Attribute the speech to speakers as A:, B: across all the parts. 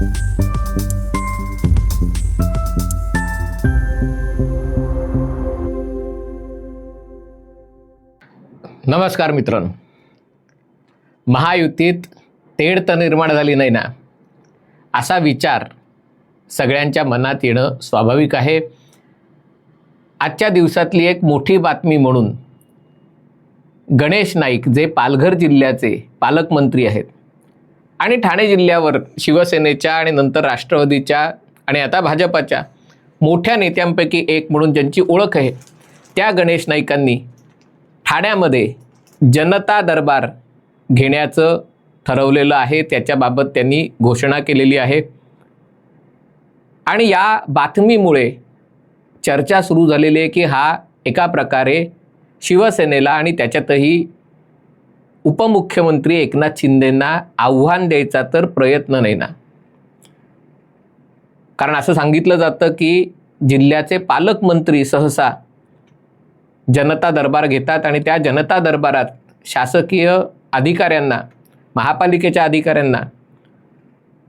A: नमस्कार मित्रांनो. महायुतीत तेढ तर निर्माण झाली नाही ना? असा विचार सगळ्यांच्या मनात येणं स्वाभाविक आहे. आजच्या दिवसातली एक मोठी बातमी म्हणून गणेश नाईक जे पालघर जिल्ह्याचे पालकमंत्री आहेत आणि ठाणे जिल्ह्यावर शिवसेनेच्या आणि नंतर राष्ट्रवादीच्या आणि आता भाजपाच्या मोठ्या नेत्यांपैकी एक म्हणून ज्यांची ओळख आहे त्या गणेश नाईकांनी ठाण्यामध्ये जनता दरबार घेण्याचं ठरवलेलं आहे. त्याच्याबाबत त्यांनी घोषणा केलेली आहे. आणि या बातमीमुळे चर्चा सुरू झालेली आहे की हा एका प्रकारे शिवसेनेला आणि त्याच्यातही उपमुख्यमंत्री एकनाथ शिंदेंना आव्हान द्यायचा तर प्रयत्न नाही ना. कारण असं सांगितलं जातं की जिल्ह्याचे पालकमंत्री सहसा जनता दरबार घेतात आणि त्या जनता दरबारात शासकीय अधिकाऱ्यांना महापालिकेच्या अधिकाऱ्यांना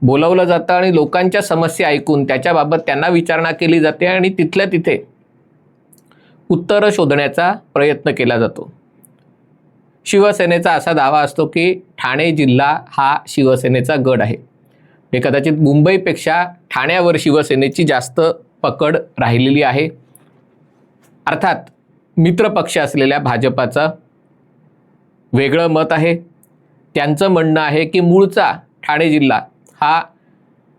A: बोलवलं जातं आणि लोकांच्या समस्या ऐकून त्याच्याबाबत त्यांना विचारणा केली जाते आणि तिथल्या तिथे उत्तरं शोधण्याचा प्रयत्न केला जातो. शिवसेनेचा असा दावा असतो की ठाणे जिल्हा हा शिवसेनेचा गड आहे. हे कदाचित मुंबईपेक्षा ठाण्यावर शिवसेनेची जास्त पकड राहिलेली आहे. अर्थात मित्रपक्ष असलेल्या भाजपाचं वेगळं मत आहे. त्यांचं म्हणणं आहे की मूळचा ठाणे जिल्हा हा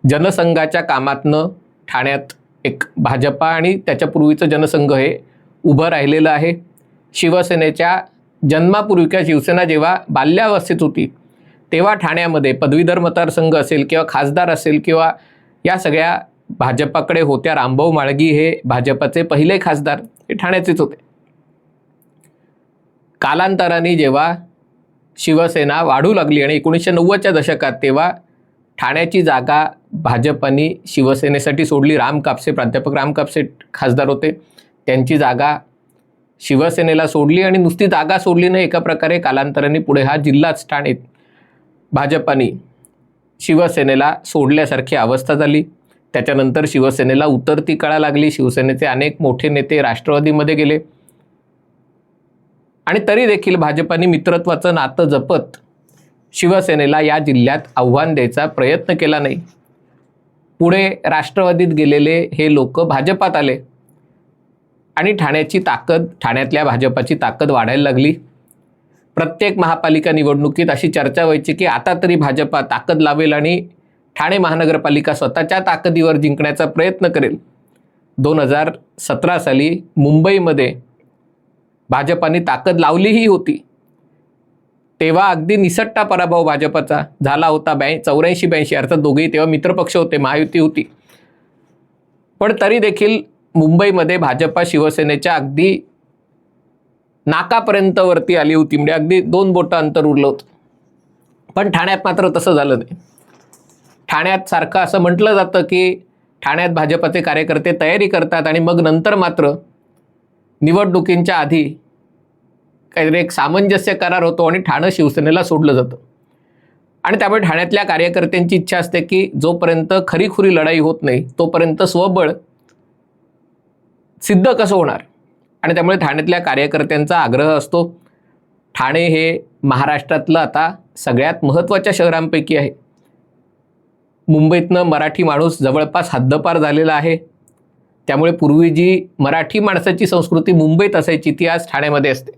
A: जनसंघाच्या कामातनं ठाण्यात एक भाजपा आणि त्याच्यापूर्वीचं जनसंघ हे उभं राहिलेलं आहे. शिवसेनेच्या जन्मापूर्वी शिवसेना जेव्हा बाल्यावस्थेत होती तेव्हा ठाण्यामध्ये पदवीधर मतदारसंघ असेल किंवा खासदार असेल किंवा या सगळ्या भाजपाकडे होत्या रामभाऊ माळगी हे भाजपाचे पहिले खासदार हे ठाण्याचेच होते. कालांतराने जेव्हा शिवसेना वाढू लागली आणि एकोणीसशे नव्वदच्या दशकात तेव्हा ठाण्याची जागा भाजपाने शिवसेनेसाठी सोडली. राम कापसे प्राध्यापक राम कापसे खासदार होते. त्यांची जागा शिवसेनेला सोडली आणि नुसती जागा सोडली नाही एका प्रकारे कालांतराने पुढे हा जिल्हाच ठाणे भाजपाने शिवसेनेला सोडल्यासारखी अवस्था झाली. त्याच्यानंतर शिवसेनेला उतरती कळा लागली. शिवसेनेचे अनेक मोठे नेते राष्ट्रवादीमध्ये गेले. आणि तरी देखील भाजपाने मित्रत्वाचं नातं जपत शिवसेनेला या जिल्ह्यात आव्हान द्यायचा प्रयत्न केला नाही. पुढे राष्ट्रवादीत गेलेले हे लोक भाजपात आले. आणि ठाण्याची ताकद ठाण्यातल्या भाजपाची ताकद वाढायला लागली. प्रत्येक महापालिका निवडणुकीत अशी चर्चा व्हायची की आता तरी भाजपा ताकद लावेल आणि ठाणे महानगरपालिका स्वतःच्या ताकदीवर जिंकण्याचा प्रयत्न करेल. दोन हजार सतरा साली मुंबईमध्ये भाजपाने ताकद लावलीही होती. तेव्हा अगदी निसट्टा पराभव भाजपाचा झाला होता. बॅ चौऱ्याऐंशी ब्याऐंशी अर्थात दोघेही तेव्हा मित्रपक्ष होते महायुती होती. पण तरी देखील मुंबईमध्ये भाजपा शिवसेनेच्या अगदी नाकापर्यंत वरती आली होती. म्हणजे अगदी दोन बोटं अंतर उरलं होतं. पण ठाण्यात मात्र तसं झालं नाही. ठाण्यात सारखं असं म्हटलं जातं की ठाण्यात भाजपाचे कार्यकर्ते तयारी करतात आणि मग नंतर मात्र निवडणुकींच्या आधी काहीतरी एक सामंजस्य करार होतो आणि ठाणं शिवसेनेला सोडलं जातं. आणि त्यामुळे ठाण्यातल्या कार्यकर्त्यांची इच्छा असते की जोपर्यंत खरीखुरी लढाई होत नाही तोपर्यंत स्वबळ सिद्ध कसं होणार? आणि त्यामुळे ठाण्यातल्या कार्यकर्त्यांचा आग्रह असतो. ठाणे हे महाराष्ट्रातलं आता सगळ्यात महत्त्वाच्या शहरांपैकी आहे. मुंबईतनं मराठी माणूस जवळपास हद्दपार झालेला आहे. त्यामुळे पूर्वी जी मराठी माणसाची संस्कृती मुंबईत असायची ती आज ठाण्यामध्ये असते.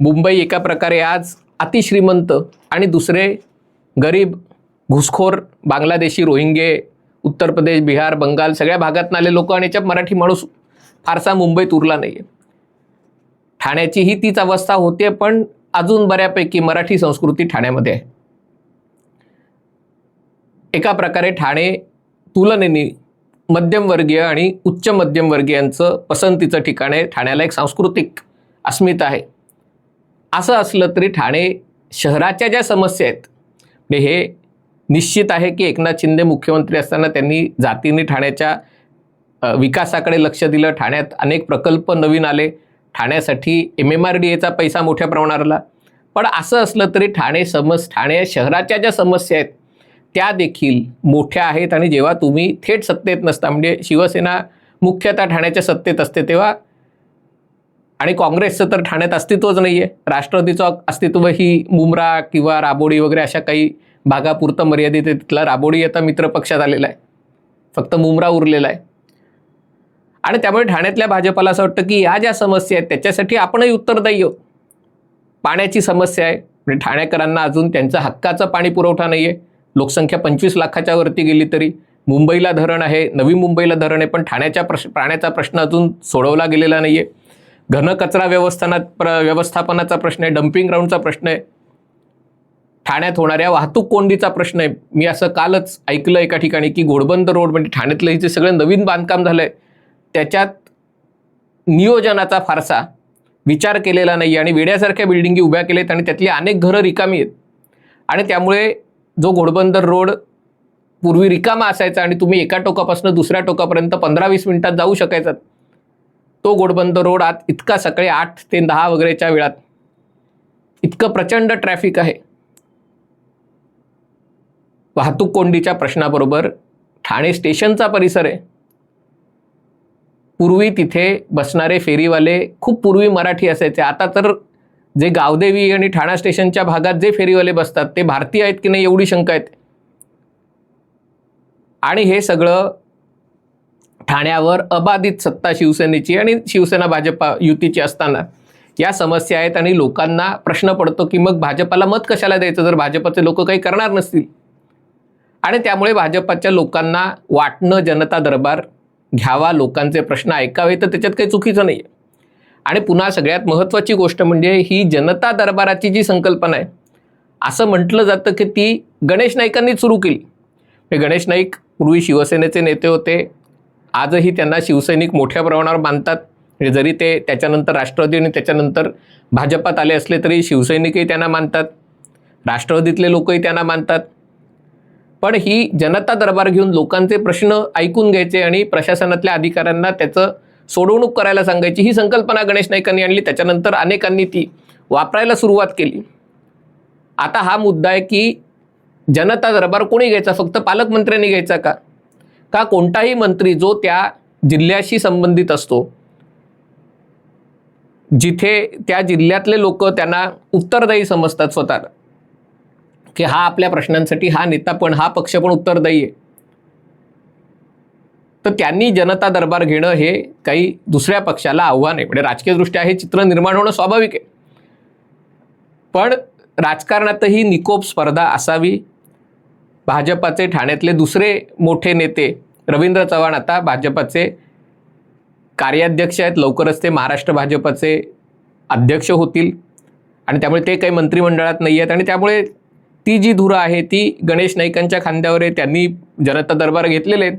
A: मुंबई एका प्रकारे आज अतिश्रीमंत आणि दुसरे गरीब घुसखोर बांगलादेशी रोहिंगे उत्तर प्रदेश बिहार बंगाल सगळ्या भागातून आले लोक आणि याच्यात मराठी माणूस फारसा मुंबईत उरला नाही आहे ठाण्याची ही तीच अवस्था होते पण अजून बऱ्यापैकी मराठी संस्कृती ठाण्यामध्ये आहे. एका प्रकारे ठाणे तुलनेने मध्यमवर्गीय आणि उच्च मध्यमवर्गीयांचं पसंतीचं ठिकाण आहे. ठाण्याला एक सांस्कृतिक अस्मिता आहे. असं असलं तरी ठाणे शहराच्या ज्या समस्या आहेत म्हणजे हे निश्चित आहे की एकनाथ शिंदे मुख्यमंत्री असताना त्यांनी जातीने ठाण्याच्या विकासाकडे लक्ष दिलं. ठाण्यात अनेक प्रकल्प नवीन आले. ठाण्यासाठी एम एम आर डी एचा पैसा मोठ्या प्रमाणावर आला. पण असं असलं तरी ठाणे समस ठाणे शहराच्या ज्या समस्या आहेत त्या देखील मोठ्या आहेत. आणि जेव्हा तुम्ही थेट सत्तेत नसता म्हणजे शिवसेना मुख्यतः ठाण्याच्या सत्तेत असते तेव्हा आणि काँग्रेसचं तर ठाण्यात अस्तित्वच नाही आहे राष्ट्रवादीचं अस्तित्व ही मुमरा किंवा राबोडी वगैरे अशा काही भागापुरतं मर्यादित आहे. तिथला राबोडी आता मित्रपक्षात आलेला आहे. फक्त मुमरा उरलेला आहे. आणि त्यामुळे ठाण्यातल्या भाजपाला असं वाटतं की या ज्या समस्या आहेत त्याच्यासाठी आपणही उत्तरदायी आहोत. पाण्याची समस्या आहे म्हणजे ठाणेकरांना अजून त्यांचा हक्काचा पाणी पुरवठा नाही आहे लोकसंख्या पंचवीस लाखाच्या वरती गेली तरी मुंबईला धरण आहे नवी मुंबईला धरण आहे पण ठाण्याच्या प्रश पाण्याचा प्रश्न अजून सोडवला गेलेला नाही आहे घनकचरा व्यवस्थानात प्र व्यवस्थापनाचा प्रश्न आहे डम्पिंग ग्राउंडचा प्रश्न आहे. ठाण्यात होणाऱ्या वाहतूक कोंडीचा प्रश्न आहे. मी असं कालच ऐकलं एका ठिकाणी की घोडबंद रोड म्हणजे ठाण्यातलं हे जे सगळं नवीन बांधकाम झालं आहे त्याच्यात नियोजनाचा फारसा विचार केलेला नाही आणि वेड्यासारख्या बिल्डिंगी उभ्या केलेत आणि त्यातली अनेक घरं रिकामी आहेत. आणि त्यामुळे जो घोडबंदर रोड पूर्वी रिकामा असायचा आणि तुम्ही एका टोकापासून दुसऱ्या टोकापर्यंत पंधरा वीस मिनिटात जाऊ शकायचा तो घोडबंदर रोड आत इतका सकाळी आठ ते दहा वगैरेच्या वेळात इतकं प्रचंड ट्रॅफिक आहे. वाहतूक कोंडीच्या प्रश्नाबरोबर ठाणे स्टेशनचा परिसर आहे. पूर्वी तिथे बसणारे फेरीवाले खूप पूर्वी मराठी असायचे. आता तर जे गावदेवी आणि ठाणा स्टेशनच्या भागात जे फेरीवाले बसतात ते भारतीय आहेत की नाही एवढी शंका आहेत. आणि हे सगळं ठाण्यावर अबाधित सत्ता शिवसेनेची आणि शिवसेना भाजपा युतीची असताना या समस्या आहेत आणि लोकांना प्रश्न पडतो की मग भाजपाला मत कशाला द्यायचं? जर भाजपाचे लोक काही करणार नसतील. आणि त्यामुळे भाजपाच्या लोकांना वाटणं जनता दरबार घ्यावा लोकांचे प्रश्न ऐकावे तर त्याच्यात काही चुकीचं नाही आहे आणि पुन्हा सगळ्यात महत्त्वाची गोष्ट म्हणजे ही जनता दरबाराची जी संकल्पना आहे असं म्हटलं जातं की ती गणेश नाईकांनीच सुरू केली. हे गणेश नाईक पूर्वी शिवसेनेचे नेते होते आजही त्यांना शिवसैनिक मोठ्या प्रमाणावर मानतात. म्हणजे जरी ते त्याच्यानंतर राष्ट्रवादी आणि त्याच्यानंतर भाजपात आले असले तरी शिवसैनिकही त्यांना मानतात राष्ट्रवादीतले लोकही त्यांना मानतात. पण ही जनता दरबार घेऊन लोकांचे प्रश्न ऐकून घ्यायचे आणि प्रशासनातल्या अधिकाऱ्यांना त्याचं सोडवणूक करायला सांगायची ही संकल्पना गणेश नाईकांनी आणली. त्याच्यानंतर अनेकांनी ती वापरायला सुरुवात केली. आता हा मुद्दा आहे की जनता दरबार कोणी घ्यायचा? फक्त पालकमंत्र्यांनी घ्यायचा का? का कोणताही मंत्री जो त्या जिल्ह्याशी संबंधित असतो जिथे त्या जिल्ह्यातले लोक त्यांना उत्तरदायी समजतात स्वतःला की हा आपल्या प्रश्नांसाठी हा नेता पण हा पक्ष पण उत्तरदायी आहे तर त्यांनी जनता दरबार घेणं हे काही दुसऱ्या पक्षाला आव्हान आहे. म्हणजे राजकीयदृष्ट्या हे चित्र निर्माण होणं स्वाभाविक आहे. पण राजकारणातही निकोप स्पर्धा असावी. भाजपाचे ठाण्यातले दुसरे मोठे नेते रवींद्र चव्हाण आता भाजपाचे कार्याध्यक्ष आहेत. लवकरच ते महाराष्ट्र भाजपाचे अध्यक्ष होतील. आणि त्यामुळे ते काही मंत्रिमंडळात नाही आहेत आणि त्यामुळे ती जी धुरं आहे ती गणेश नाईकांच्या खांद्यावर आहे त्यांनी जनता दरबार घेतलेले आहेत.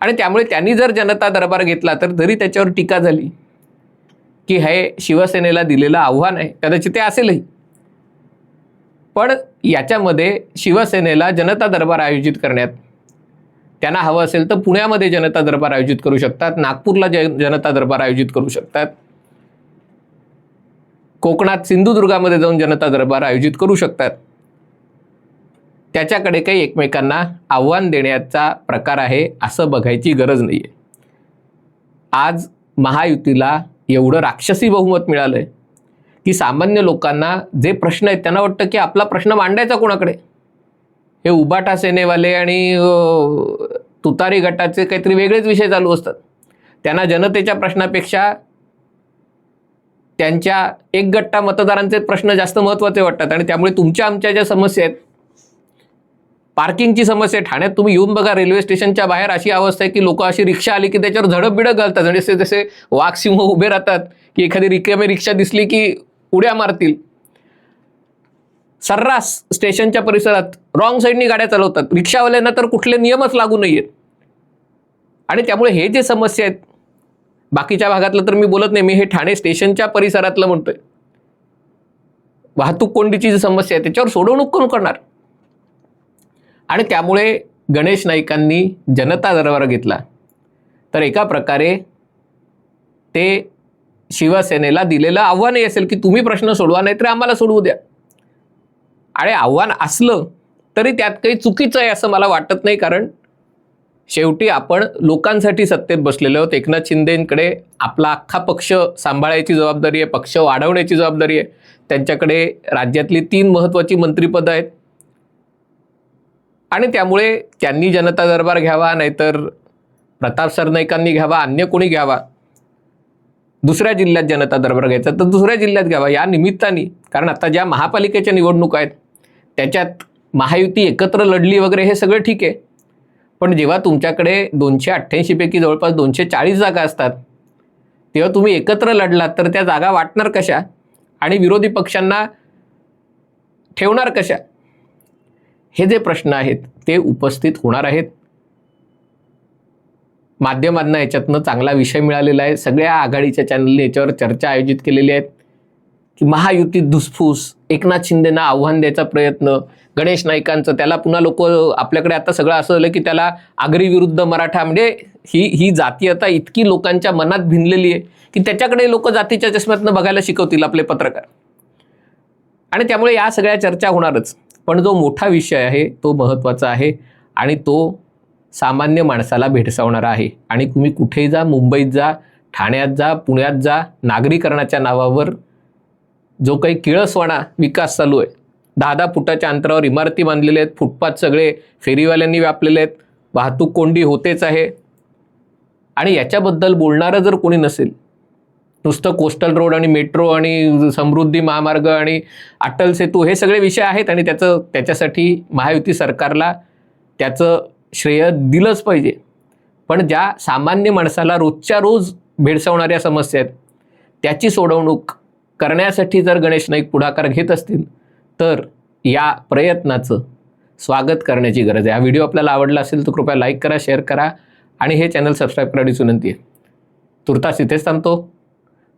A: आणि त्यामुळे त्यांनी जर जनता दरबार घेतला तर जरी त्याच्यावर टीका झाली की हे शिवसेनेला दिलेलं आव्हान आहे कदाचित ते असेलही. पण याच्यामध्ये शिवसेनेला जनता दरबार आयोजित करण्यात त्यांना हवं असेल तर पुण्यामध्ये जनता दरबार आयोजित करू शकतात नागपूरला जन जनता दरबार आयोजित करू शकतात. कोकणात सिंधुदुर्गामध्ये जाऊन जनता दरबार आयोजित करू शकतात. त्याच्याकडे काही एकमेकांना आव्हान देण्याचा प्रकार आहे असं बघायची गरज नाही आहे आज महायुतीला एवढं राक्षसी बहुमत मिळालं आहे की सामान्य लोकांना जे प्रश्न आहेत त्यांना वाटतं की आपला प्रश्न मांडायचा कोणाकडे? हे उबाटा सेनेवाले आणि तुतारी गटाचे काहीतरी वेगळेच विषय चालू असतात. त्यांना जनतेच्या प्रश्नापेक्षा त्यांच्या एक गट्टा मतदारांचे प्रश्न जास्त महत्त्वाचे वाटतात आणि त्यामुळे तुमच्या आमच्या ज्या समस्या आहेत पार्किंगची समस्या ठाण्यात तुम्ही येऊन बघा रेल्वे स्टेशनच्या बाहेर अशी अवस्था आहे की लोक अशी रिक्षा आली की त्याच्यावर झडप बिडक घालतात. आणि जसे जसे वाघ सिंह उभे राहतात की एखादी रिकामी रिक्षा दिसली की उड्या मारतील. सर्रास स्टेशनच्या परिसरात रॉंग साईडनी गाड्या चालवतात. रिक्षावाल्यांना तर कुठले नियमच लागू नाही आहेत आणि त्यामुळे हे जे समस्या आहेत बाकीच्या भागातलं तर मी बोलत नाही. मी हे ठाणे स्टेशनच्या परिसरातलं म्हणतोय. वाहतूक कोंडीची जी समस्या आहे त्याच्यावर सोडवणूक कोण करणार? आणि त्यामुळे गणेश नाईकांनी जनता दरबार घेतला. तर एका प्रकारे ते शिवसेनेला दिलेलं आव्हानही असेल की तुम्ही प्रश्न सोडवा नाहीतर आम्हाला सोडवू द्या. आणि आव्हान असलं तरी त्यात काही चुकीचं आहे असं मला वाटत नाही कारण शेवटी आपण लोकांसाठी सत्तेत बसलेलो आहोत. एकनाथ शिंदेंकडे आपला अख्खा पक्ष सांभाळायची जबाबदारी आहे पक्ष वाढवण्याची जबाबदारी आहे. त्यांच्याकडे राज्यातली तीन महत्त्वाची मंत्रिपदं आहेत. आणि त्यामुळे त्यांनी जनता दरबार घ्यावा नाहीतर प्रताप सरनाईकांनी घ्यावा अन्य कोणी घ्यावा. दुसऱ्या जिल्ह्यात जनता दरबार घ्यायचा तर दुसऱ्या जिल्ह्यात घ्यावा. या निमित्ताने कारण आता ज्या महापालिकेच्या निवडणूक आहेत त्याच्यात महायुती एकत्र लढली वगैरे हे सगळं ठीक आहे. पण जेव्हा तुमच्याकडे दोनशे अठ्ठ्याऐंशीपैकी जवळपास दोनशे चाळीस जागा असतात तेव्हा तुम्ही एकत्र लढलात तर त्या जागा वाटणार कशा? आणि विरोधी पक्षांना ठेवणार कशा? हे जे प्रश्न आहेत ते उपस्थित होणार आहेत. माध्यमांना याच्यातनं चांगला विषय मिळालेला आहे. सगळ्या आघाडीच्या चॅनलने याच्यावर चर्चा आयोजित केलेली आहेत. की महायुतीत धुसफूस एकनाथ शिंदेना आव्हान द्यायचा प्रयत्न गणेश नाईकांचं त्याला पुन्हा लोक आपल्याकडे आता सगळं असं झालं की त्याला आगरी विरुद्ध मराठा म्हणजे ही ही जातीयता इतकी लोकांच्या मनात भिनलेली आहे की त्याच्याकडे लोक जातीच्या चष्म्यातनं बघायला शिकवतील आपले पत्रकार. आणि त्यामुळे या सगळ्या चर्चा होणारच. पण जो मोठा विषय आहे तो महत्त्वाचा आहे आणि तो सामान्य माणसाला भेडसावणारा आहे. आणि तुम्ही कुठेही जा मुंबईत जा ठाण्यात जा पुण्यात जा नागरीकरणाच्या नावावर जो काही किळसवाणा विकास चालू आहे दहा दहा फुटाच्या अंतरावर इमारती बांधलेल्या आहेत फुटपाथ सगळे फेरीवाल्यांनी व्यापलेले आहेत वाहतूक कोंडी होतेच आहे. आणि याच्याबद्दल बोलणारं जर कोणी नसेल नुसतं कोस्टल रोड आणि मेट्रो आणि समृद्धी महामार्ग आणि अटल सेतू हे सगळे विषय आहेत आणि त्याचं त्याच्यासाठी महायुती सरकारला त्याचं श्रेय दिलंच पाहिजे. पण ज्या सामान्य माणसाला रोजच्या रोज भेडसावणाऱ्या समस्या आहेत त्याची सोडवणूक करण्यासाठी जर गणेश नाईक पुढाकार घेत असतील तर या प्रयत्नाचं स्वागत करण्याची गरज आहे. हा व्हिडिओ आपल्याला आवडला असेल तर कृपया लाईक करा शेअर करा आणि हे चॅनल सबस्क्राईब करण्याची विनंती आहे. तुर्तास इथेच थांबतो.